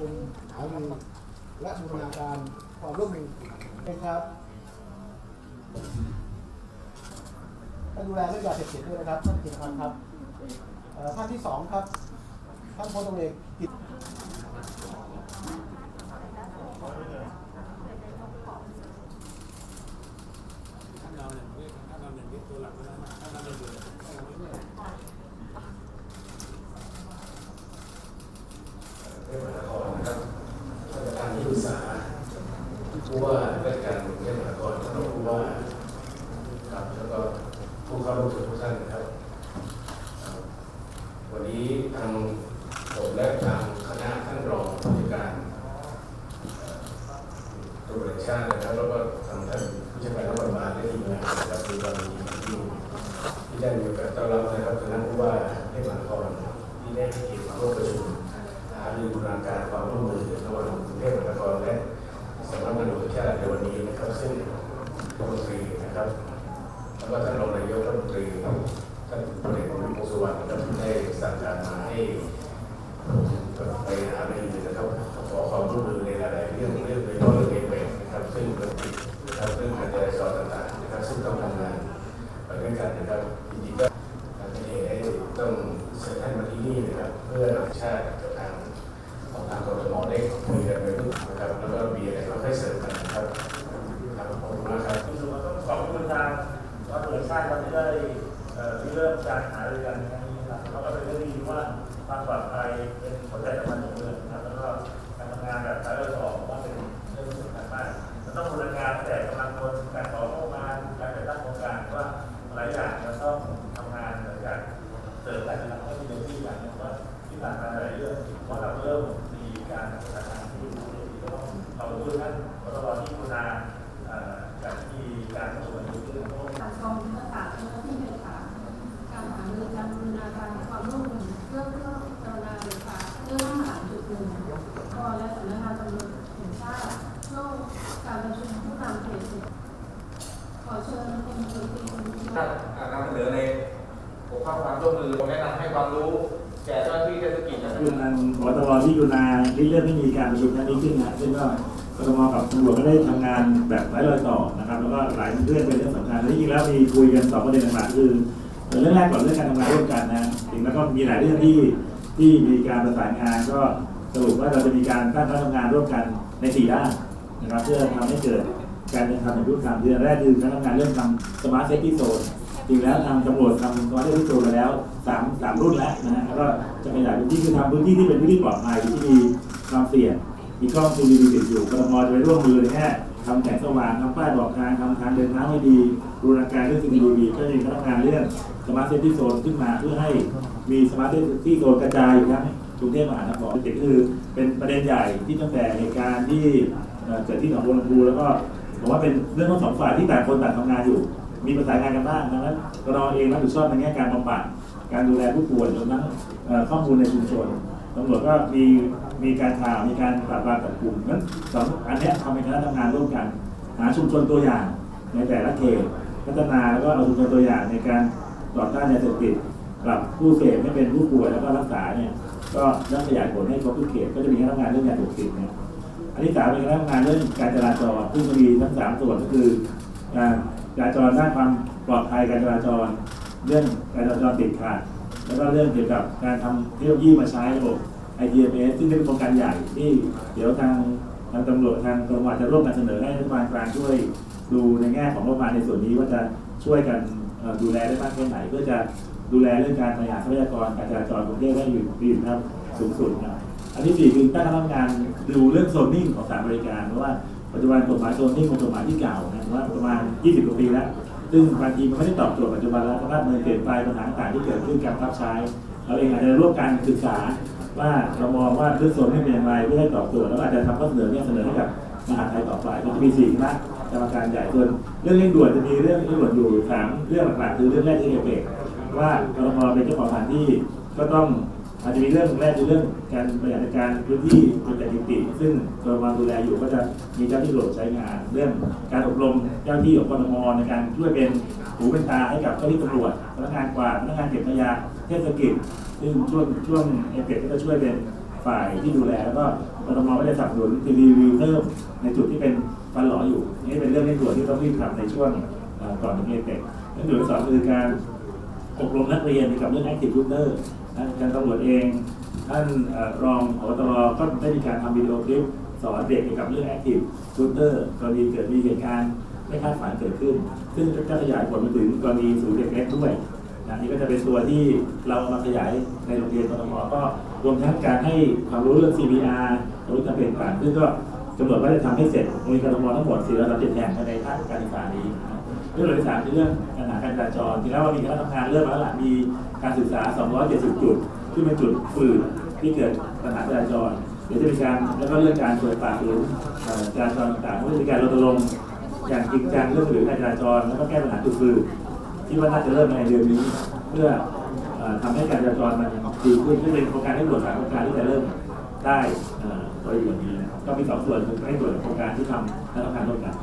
ชุมหารือและบูรณาการความร่วมมือนะครับท่านดูแลเรื่องยาเสพติดด้วยนะครับท่านกิตพันธ์ครับท่านที่สองครับท่านพลตำรวจเอกกิต เทพมหานครนะครับท่านประธานที่ปรึกษา ผู้ว่าราชการกรุงเทพมหานครท่านรองผู้ว่าครับแล้วก็ผู้เข้าร่วมชุมทุกท่านนะครับ วันนี้ทางผมและทางคณะท่านรองผู้จัดการตำรวจแห่งชาตินะครับแล้วก็ทางท่านผู้จัดการนครบาลและทีมงานนะครับในวันนี้ที่ที่ได้มีโอกาสต้อนรับนะครับคณะผู้ว่าเทพมหานครที่ได้ให้เกียรติมาร่วมประชุมหารือบูรณาการความร่วมมือ นะครับซึ่งรัฐมนตรีนะครับแล้วก็ท่านรองนายกรัฐมนตรีท่านพลเอกประวิตรวงษ์สุวรรณนะครับได้สั่งการมาให้ไปหารือนะครับขอความร่วมมือในหลายๆเรื่องเรื่องโดยเฉพาะเรื่องเอเปนะครับซึ่งเป็นะครับเรื่องการจราจรต่างๆนะครับซึ่งต้องทำงานไปด้วยกันนะครับจริงๆก็ทางประเทศได้ต้องเชิญท่านมาที่นี่นะครับเพื่อชาติกับทางของทางกรทมได้คุย ที่เริ่มการหารือกันครั้งนี้นะครับแล้วก็เป็นเรื่องดีว่าความปลอดภัยเป็นหัวใจสำคัญของเมืองนะครับแล้วก็การทำงานแบบสายรอยต่อผมว่าเป็นเรื่องสำคัญมากมันต้องบูรณาการแต่กำลังคนการต่อเข้างานการจัดตั้งโครงการว่าหลายอย่างมันต้องทำงานเหมือนกันเสริมกันนะครับก็มีเรื่องที่อย่างนึงว่าที่ผ่านมาหลายเรื่องว่าเราเริ่มมีการพัฒนาที่ดีแล้วก็เราด้วยท่านกรทที่กุณา มือผมแนะนำให้ความรู้แก่เจ้าหน้าที่เทศกิจนะครับคือทางพบตรที่กรุณาที่เรื่องที่มีการประชุมครั้งนี้ขึ้นนะซึ่งก็กทมกับตำรวจก็ได้ทำงานแบบไร้รอยต่อนะครับแล้วก็หลายเรื่องเป็นเรื่องสำคัญและจริงแล้วมีคุยกันสองประเด็นหลักๆคือเรื่องแรกก่อนเรื่องการทำงานร่วมกันนะจริงแล้วก็มีหลายเรื่องที่ที่มีการประสานงานก็สรุปว่าเราจะมีการตั้งคณะทำงานร่วมกันในสี่ด้านนะครับเพื่อทำให้เกิดการเป็นธรรมในรูปธรรมเรื่องแรกคือการทำงานเรื่องทำสมาร์ทเซฟตี้โซน จริงแล้วทางตำรวจทำสมาร์ทเซฟตี้โซนมาแล้วสามสามรุ่นแล้วนะฮะแล้วก็จะขยายพื้นที่คือทำพื้นที่ที่เป็นพื้นที่ปลอดภัยที่มีความเสี่ยงมีกล้อง CCTV ติดอยู่กรมจะไปร่วมมือแค่ทำแสงสว่างทำป้ายบอกทางทำทางเดินเท้าให้ดีบูรณาการเรื่อง CCTV ก็จะมีคณะทำงานเรื่องสมาร์ทเซฟตี้โซนขึ้นมาเพื่อให้มีสมาร์ทเซฟตี้โซนกระจายอยู่ทั้งกรุงเทพมหานครก็คือเป็นประเด็นใหญ่ที่ตั้งแต่เหตุการณ์ที่เอ่อเกิดที่หนองบัวลำพูแล้วก็ผมว่าเป็นเรื่องของสองฝ่ายที่ต่างคนต่างทำงานอยู่ มีประสานงานกันบ้างดังนั้นเราเองรับผิดชอบในแง่การบำบัดการดูแลผู้ป่วยรวมทั้งข้อมูลในชุมชนตำรวจก็มีมีการข่าวมีการปราบปรามจับกลุ่มนั้นสองอันนี้ทำเป็นคณะทำงานร่วมกัน หาชุมชนตัวอย่างในแต่ละเขตพัฒนาแล้วก็เอาชุมชนตัวอย่างในการต่อต้านยาเสพติดปรับผู้เสพให้เป็นผู้ป่วยแล้วก็รักษาเนี่ยก็เริ่มขยายผลให้ครบทุกเขตก็จะมีคณะทำงานเรื่องยาเสพติดเนี่ยอันที่สามเป็นคณะทำงานเรื่องการจราจรซึ่งมีทั้งสามส่วนก็คือ การจราจรด้านความปลอดภัยการจราจร เรื่องการจราจรติดขัดแล้วก็เรื่องเกี่ยวกับการทำเทคโนโลยีมาใช้ระบบ ITMS ซึ่งเป็นโครงการใหญ่ที่เดี๋ยวทางทางตำรวจทางกรมวัดจะร่วมกันเสนอให้รัฐบาลกลางช่วยดูในแง่ของงบประมาณในส่วนนี้ว่าจะช่วยกันดูแลได้มากแค่ไหน เพื่อจะดูแลเรื่องการบริหารทรัพยากรการจราจรกรุงเทพให้อยู่ดีนะครับสูงสุดนะอันที่สี่คือตั้งคณะทำงานดูเรื่องโซนนิ่งของสถานบริการเพราะว่า ปัจจุบันกฎหมายโซนนิ่งเป็นกฎหมายที่เก่านะว่าประมาณ 20กว่าปีแล้ว ซึ่งบางทีมันไม่ได้ตอบโจทย์ปัจจุบันแล้วเพราะว่าเมืองเปลี่ยนไปปัญหาต่างที่เกิดขึ้นการทับใช้ เราเองอาจจะร่วมกันศึกษาว่าเรามองว่าเรื่องโซนนิ่เป็นอย่างไรเพื่อให้ตอบโจทย์แล้วอาจจะทำข้อเสนอเนี่ยเสนอให้กับมหาไทยต่อไปมันจะมีสี่คณะกรรมการใหญ่ส่วนเรื่องเร่งด่วนจะมีเรื่องเร่งด่วนอยู่สามเรื่องหลักๆคือเรื่องแรกที่เอเปกว่ากรทมเป็นเจ้าของสถานที่ก็ต้อง อาจจะมีเรื่องแรกคือเรื่องการบริหารจัดการพื้นที่เป็นแต่นิติซึ่งกรมดูแลอยู่ก็จะมีเจ้าที่ตำรวจใช้งาน เรื่องการอบรมเจ้าที่ของกรมในการช่วยเป็นหูเป็นตาให้กับเจ้าที่ตำรวจพนักงานกวาดพนักงานเก็บขยะเทศกิจ ซึ่งช่วงช่วงเอเปกก็จะช่วยเป็นฝ่ายที่ดูแลแล้วก็กทมก็จะสนับสนุนรีวิวเพิ่มในจุดที่เป็นฟันหลออยู่นี่เป็นเรื่องเร่งด่วนที่ต้องรีบทำในช่วงก่อนถึงเอเปกเรื่องด่วนที่สองคือการอบรมนักเรียนเกี่ยวกับเรื่อง active shooter นะการตำรวจเอง ท่านรองผบตรก็ได้มีการทำวิดีโอคลิปสอนเด็กเกี่ยวกับเรื่อง active shooter กรณีเกิดมีเหตุการณ์ไม่คาดฝันเกิดขึ้น ซึ่งก็ขยายผลมาถึงกรณีศูนย์เด็กเล็กด้วยนะนี่ก็จะเป็นตัวที่เรามาขยายในโรงเรียนกทมก็รวมทั้งการให้ความรู้เรื่อง CPR รู้การเปลี่ยนผ่านซึ่งก็กำหนดว่าจะทำให้เสร็จโรงเรียนกทมทั้งหมด47แห่งภายในภาคการศึกษานี้ เรื่องที่สามคือเรื่องปัญหาการจราจรที่แล้วว่ามีคณะทำงานเริ่มแล้วล่ะมีการศึกษา 270 จุดที่เป็นจุดฝืนที่เกิดปัญหาจราจรเดี๋ยวจะมีการแล้วก็เรื่องการเปิดปากหรือเอ่อจราจรต่างๆก็จะมีการรณรงค์อย่างจริงจังเรื่องหรือการจราจรแล้วก็แก้ปัญหาจุดฝืนที่ว่าน่าจะเริ่มในเดือนนี้เพื่อทำให้การจราจรมันดีขึ้นซึ่เป็นโครงการที่ด่วนสามโครงการที่จะเริ่มได้เอ่อโดยวันนี้นะครับก็มีสองส่วนคือให้ด่วนโครงการที่ทำและทำงานร่วมกัน